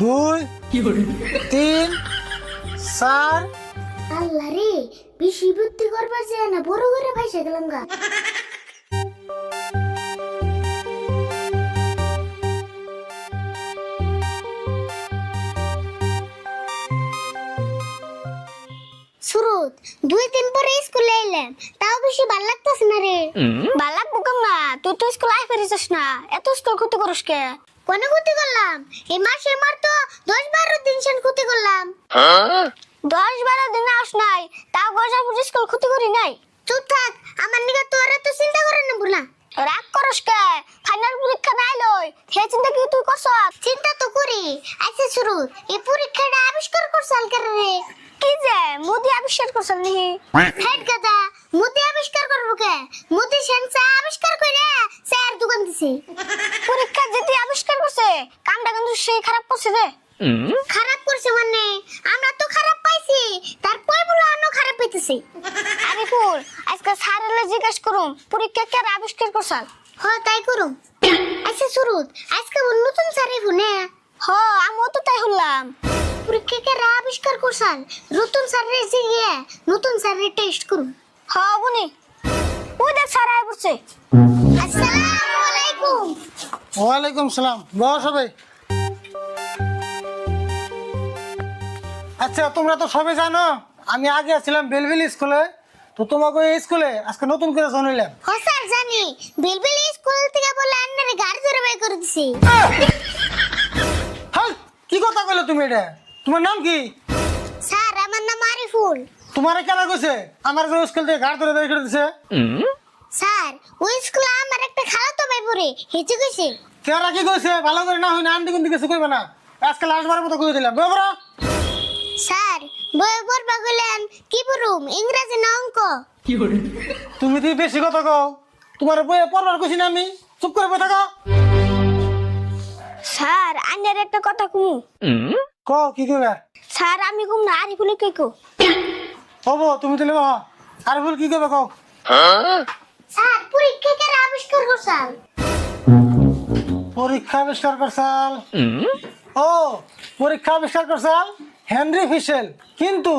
দুই তিন চার। আল্লাহ রে বেশি বুদ্ধি করবার যায় না বড় করে ভাইসা গেলাম গা। সুরত দুই দিন পরে স্কুলে এলাম। তাও বেশি ভালো লাগতেছে না রে। ভালো লাগবো না তুই তো স্কুল আই ফেরেছিস না। এত স্কুল ক্ষতি করিস কে? কোন ক্ষতি করলাম? এই মাসে মার তো দশ বারো দিন সেন ক্ষতি করলাম। দশ বারো দিন আস নাই তাও গজার পুজো স্কুল ক্ষতি করি নাই। চুপ থাক আমার নিকে তোর তো চিন্তা করে না রাগ করস কে? ফাইনাল পরীক্ষা নাই লই হে চিন্তা কি তুই করছ? চিন্তা তো করি আচ্ছা শুরু এই পরীক্ষাটা আবিষ্কার করছাল করে রে কি যে মোদি আবিষ্কার করছাল নি হেড গাদা মোদি আবিষ্কার করব কে মোদি সেন্সা আবিষ্কার করে স্যার দোকান দিছে পরীক্ষা যেতে আবিষ্কার করছে কামটা কিন্তু সেই খারাপ করছে রে খারাপ করছে মানে? আমরা তো খারাপ পাইছি তারপর বলে অন্য খারাপ পাইতেছি। আরে ফুল আজকে স্যারের জিজ্ঞাসা করুম পরীক্ষা কে আবিষ্কার করছাল হ তাই করুম। আচ্ছা শুরুত আজকে ওর নতুন স্যারে ফোনে? হ আমিও তো তাই হলাম। পরীক্ষা কে আবিষ্কার করছাল নতুন স্যারের জিগে নতুন স্যারের টেস্ট করুম। হ বুনি ওই দেখ স্যার আয় পড়ছে আসসালামু আলাইকুম। ওয়ালাইকুম সালাম। বস সবাই আচ্ছা তোমরা তো সবাই জানো আমি আগে ছিলাম বেলবেল স্কুলে তো তোমাকে এই স্কুলে আজকে নতুন করে জানাইলাম হ স্যার জানি। বিলবিল স্কুল থেকে বলে আন্নারে গাড়ি ধরে বের করে দিছি। হাই কি কথা কইলে তুমি এটা? তোমার নাম কি? স্যার আমার নাম আরিফুল। তোমার কেন কইছে? আমার যে স্কুল থেকে গাড়ি ধরে বের করে দিছে। স্যার ওই স্কুলে আমার একটা খালাতো ভাই পড়ে হেঁচে গেছে কেরা কি কইছে? ভালো করে না হয় না আন্টি কিন্তু কিছু কইবে না। আজকে লাস্ট বারের মতো কই দিলাম। বেবরা স্যার বই পড়বা গেলেন কি পড়ুম ইংরেজি না অঙ্ক? তুমি তুই বেশি কথা কও। তোমার বইয়ে পড়বার কইছি না আমি? চুপ করে বসে থাকো। স্যার আন্নার একটা কথা কুমু। ক কি কইবে? স্যার আমি কুম না আরিফুল কে কো হব তুমি তাহলে বাবা কি করবে কও? স্যার পরীক্ষা কে আবিষ্কার করছাল পরীক্ষা আবিষ্কার করছাল ও পরীক্ষা আবিষ্কার করছাল হেনরি ফিশেল। কিন্তু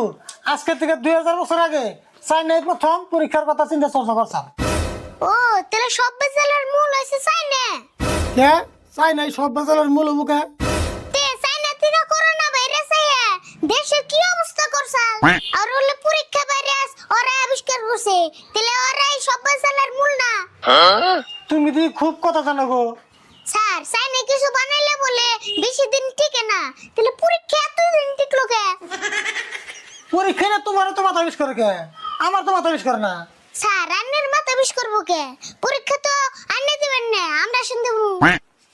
আজকে থেকে দুই হাজার বছর আগে চাইনায় প্রথম পরীক্ষার কথা চিন্তা চর্চা করছাল ও তাহলে সব বেজালের মূল হইছে চাইনা? কে? চাইনাই সব বাজারের মূল মুখে তে চাইনা থেকে করোনা ভাইরাস আইয়া দেশের কি অবস্থা করছাল আর হলে পরীক্ষা ভাইরাস ওরা আবিষ্কার করছে। তাহলে ওরাই সব বেজালের মূল না? তুমি তুই খুব কথা জানো গো? স্যার চাইনা কিছু বানাইলে বলে বেশি দিন টিকে না। তাহলে পরীক্ষা এত দিন টিকলো কে? পরীক্ষা না তোমার তো মাথা বিষ করে কে? আমার তো মাথা বিষ করে না। স্যার রান্নার মাথা বিষ করব কে? পরীক্ষা তো আন্নে দিবেন না আমরা শুনতে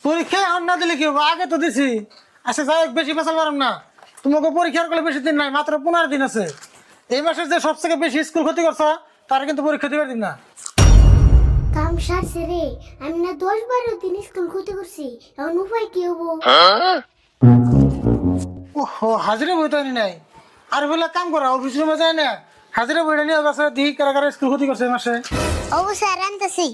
পরীক্ষা এখন না দিলে কি হবে? আগে তো দিছি। আচ্ছা যাই বেশি পেশাল পারম না। তোমাকে পরীক্ষার করলে বেশি দিন নাই মাত্র পনেরো দিন আছে। এই মাসে যে সব থেকে বেশি স্কুল ক্ষতি করছ তারা কিন্তু পরীক্ষা দিবার দিন না। কাম সারছে রে আমি না দশ বারো দিন স্কুল ক্ষতি করছি এখন উপায় কি হব? ও হাজিরা বইতে নাই। আর বলে কাম করা অফিস রুমে যায় না। হাজিরা বইটা নিয়ে বাসা দি কারা কারা স্কুল ক্ষতি করছে মাসে? ও স্যার আনতেছি।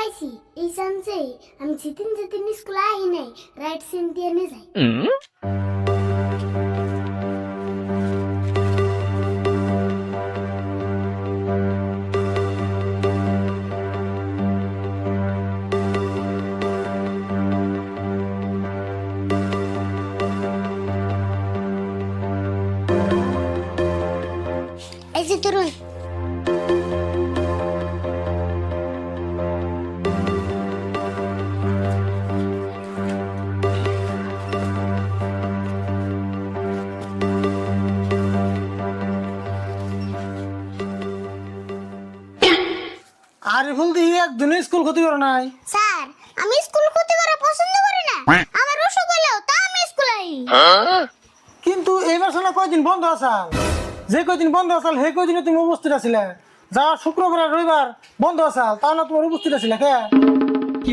পাইছি। এই চান্সে আমি যেদিন যেদিন স্কুলে আহি নাই রাইট সিন দিয়ে নিয়ে যাই। ক্ষতি করে নাই। স্যার আমি স্কুল ক্ষতি করা পছন্দ করি না। আমার অসুখ হলেও তা আমি স্কুলে আই কিন্তু এই মাসে না কয়দিন বন্ধ আসাল? যে কয়দিন বন্ধ আসাল সেই কয়দিনে তুমি উপস্থিত আছিলে? যা শুক্রবার আর রবিবার বন্ধ আসাল তাও না তোমার উপস্থিত আছিলে কে? কি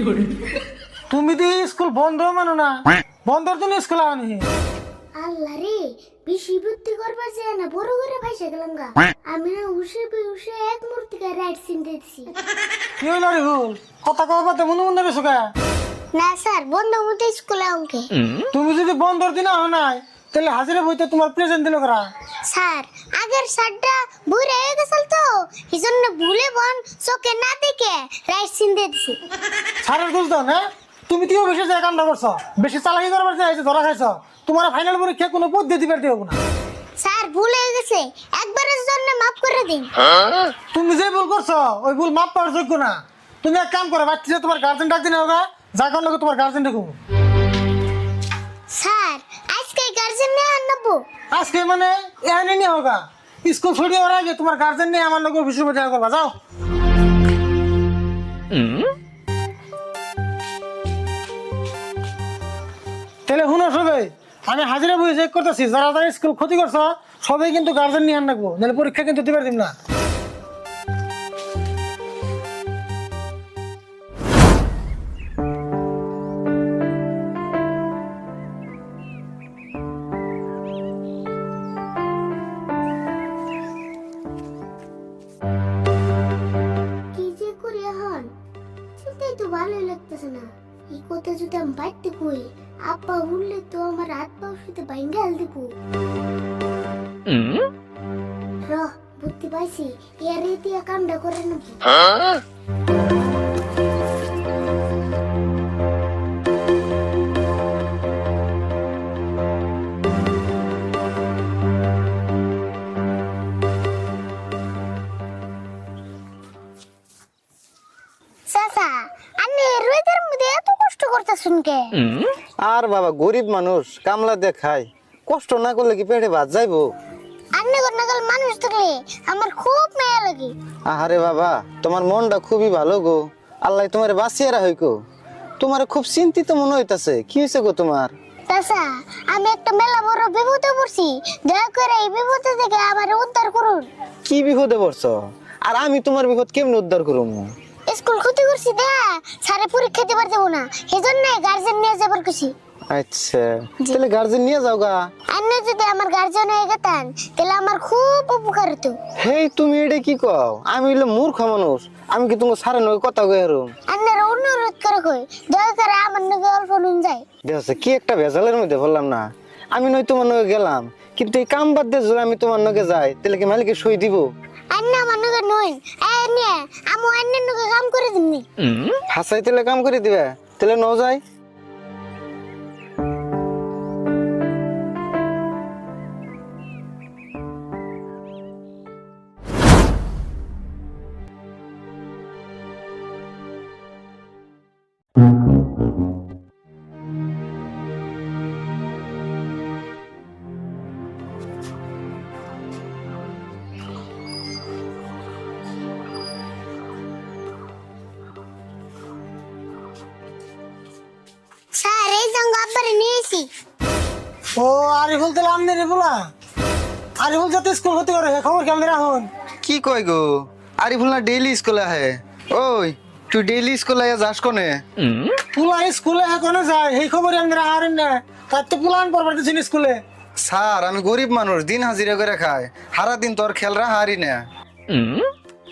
তুমি তো স্কুল বন্ধ মানো না। বন্ধর দিন স্কুল আনি আল্লাহ রে বেশি বুদ্ধি করবার যায় না বড় করে ভাইসা গেলাম গা। আমি না উসে উসে এক মূর্তিকা রাইট সিন দিয়েছি কি হইল রে ভুল কথা কওয়া পাতে মনে মনে রেছো কে না স্যার বন্ধ মতো স্কুলে অঙ্কে তুমি যদি দিন নাই তাহলে হাজিরা বইতে তোমার প্রেজেন্ট দিল করা স্যার আগের শার্টটা বুড়ে হয়ে গেছিল তো এই জন্য ভুলে বন চোখে না দেখে রাইট সিন দিয়েছি সারের দোষ দাও না তুমি তিও বেশি যায় কামটা করছ। বেশি চালাকি করবার চাইছো ধরা খাইছো। তোমার ফাইনাল পরীক্ষা কোনো পদ্ধতি বের দিব না। স্যার ভুল হয়ে গেছে। একবারের জন্য মাফ করে দিন। তুমি যে ভুল করছ ওই ভুল মাপ পাওয়ার যোগ্য না। তুমি এক কাম করো বাচ্চা তোমার গার্জেন ডাক দিনে হোগা যা কারণ তোমার গার্জেন দেখো স্যার আজকে গার্জেন নিয়ে আনব আজকে মানে এখানে নিয়ে হোগা স্কুল ছুটি হওয়ার আগে তোমার গার্জেন নিয়ে আমার লোক অফিসের মধ্যে করবা যাও। তাহলে শুনো সবাই আমি হাজিরা বই চেক করতেছি, যারা যারা স্কুল ক্ষতি করছ, সবাই কিন্তু গার্জেন নিয়ে আন রাখব নাহলে পরীক্ষা কিন্তু দিবার দিম না। কামটা করে নাকি? চাচা আপনি রোদের মধ্যে এত কষ্ট করতেছেন কে? আর বাবা গরিব মানুষ কামলা দেখায় কষ্ট না করলে কি পেটে ভাত যাইবো? মানুষ থাকলে আমার খুব মায়া লাগে। আহারে বাবা তোমার মনটা খুবই ভালো গো। আল্লাহ তোমার বাঁচিয়ে রাখো গো। তোমার খুব চিন্তিত মনে হইতাছে। কি হয়েছে গো তোমার? চাচা আমি একটা মেলা বড় বিপদে পড়ছি। দয়া করে এই বিপদে থেকে আমার উদ্ধার করুন। কি বিপদে পড়ছো? আর আমি তোমার বিপদ কেমনে উদ্ধার করব স্কুল ক্ষতি করছি দে। সারে পরীক্ষা দিবার যাব না। সেজন্য গার্জেন নিয়ে যাবার খুশি আচ্ছা। তাহলে গার্জেন নিয়ে যাও গা। আপনি যদি আমার গার্জেন হয়ে গেতেন তাহলে আমার খুব উপকার হতো। হেই তুমি এটা কি কও? আমি হইলে মূর্খ মানুষ। আমি কি তোমার সারে নয় কথা কই হারুম? আপনারা অনুরোধ করে কই দয়া করে আমার নাকি অল্প নুন যায়। দেখছে কি একটা ভেজালের মধ্যে বললাম না। আমি নয় তোমার নগে গেলাম কিন্তু এই কাম বাদ দিয়ে যদি আমি তোমার নগে যাই তাহলে কি মালিকে সই দিব? আন্না আমার নাকি নইন এই নিয়ে আমি অন্যের নাকি কাম করে দিমনি। হাসাই তাহলে কাম করে দিবে। তাহলে ন যায় ও আরিফুল তাহলে আমনি আরিফুল যাতে স্কুল করে খবর কেমন রাখুন? কি কয় গো? আরিফুল না ডেইলি স্কুলে আহে? ওই তুই ডেইলি স্কুলে যাস কোনে? পুলা স্কুলে এখনও যায়? সেই খবর না তার তো পুলান দিচ্ছেন স্কুলে। স্যার আমি গরিব মানুষ দিন হাজিরা করে খাই। সারা দিন তোর খেলরা হারি না।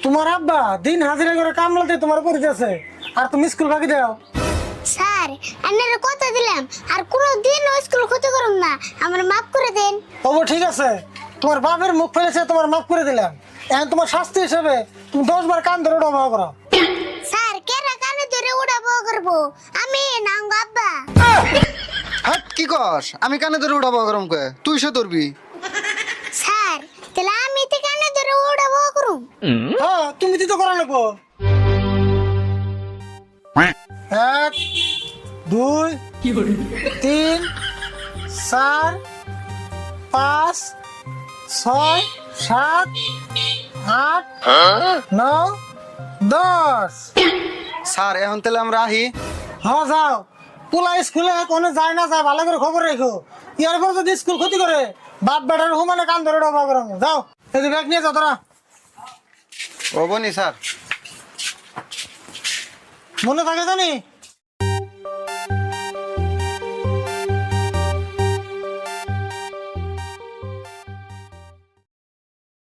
তোমার আব্বা দিন হাজিরা করে কামলাতে তোমার পরিচয় আর তুমি স্কুল ফাঁকি দাও। স্যার আপনারা কথা দিলাম। আর কোনো দিন স্কুল ক্ষতি করুন না। আমার মাফ করে দেন। তবু ঠিক আছে। তোমার বাপের মুখ ফেলেছে তোমার মাফ করে দিলাম। এখন তোমার শাস্তি হিসেবে তুমি দশ বার কান ধরে ওটা ভালো করো স্যার কেরা কানে ধরে উড়াবো করব আমি নাঙ্গ আব্বা। হ্যাঁ কি কস? আমি কানে ধরে উঠাবো গরম কে তুই সে ধরবি। স্যার তাহলে আমি তো কানে ধরে উড়াবো করুম হ্যাঁ তুমি তো করা লাগবো। এক দুই তিন চার পাঁচ ছয় সাত আট নয় দশ। স্যার এখন তাহলে আমরা আহি। হ্যাঁ যাও। পোলা স্কুলে কোনো যায় না যায় ভালো করে খবর রেখো। ইয়ার পর যদি স্কুল ক্ষতি করে বাপ বেটার হুমানে কান ধরে ডবা করো যাও এই যে ব্যাগ নিয়ে যাও তোরা। হবনি স্যার। মনে থাকে জানি?